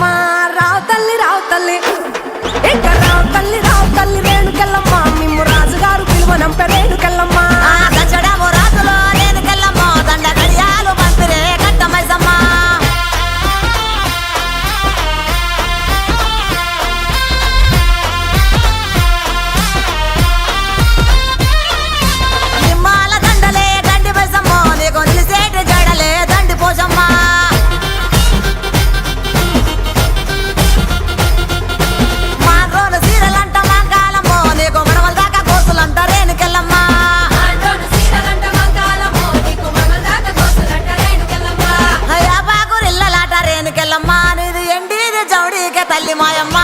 రేణుకెళ్ళమ్మ రావు తల్లి రావు తల్లి. ఇంకా రావు తల్లి రావు తల్లి రేణుకెళ్ళమ్మ. మేము రాజుగారు పిలువనంప రేణుకెళ్ళ my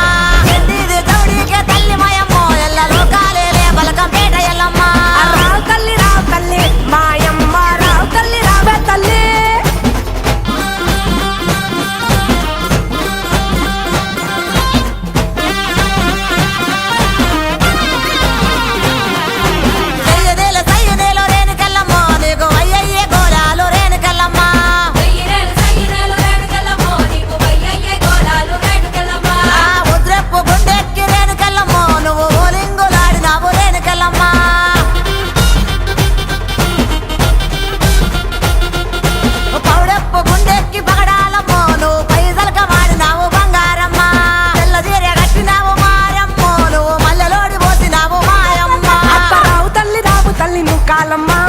a la mano.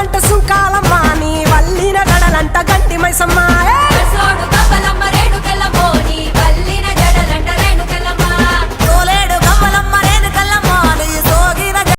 అంట సుంకాలమ్మా నీ వల్లిన గడలంట గంటి మైసమ్మా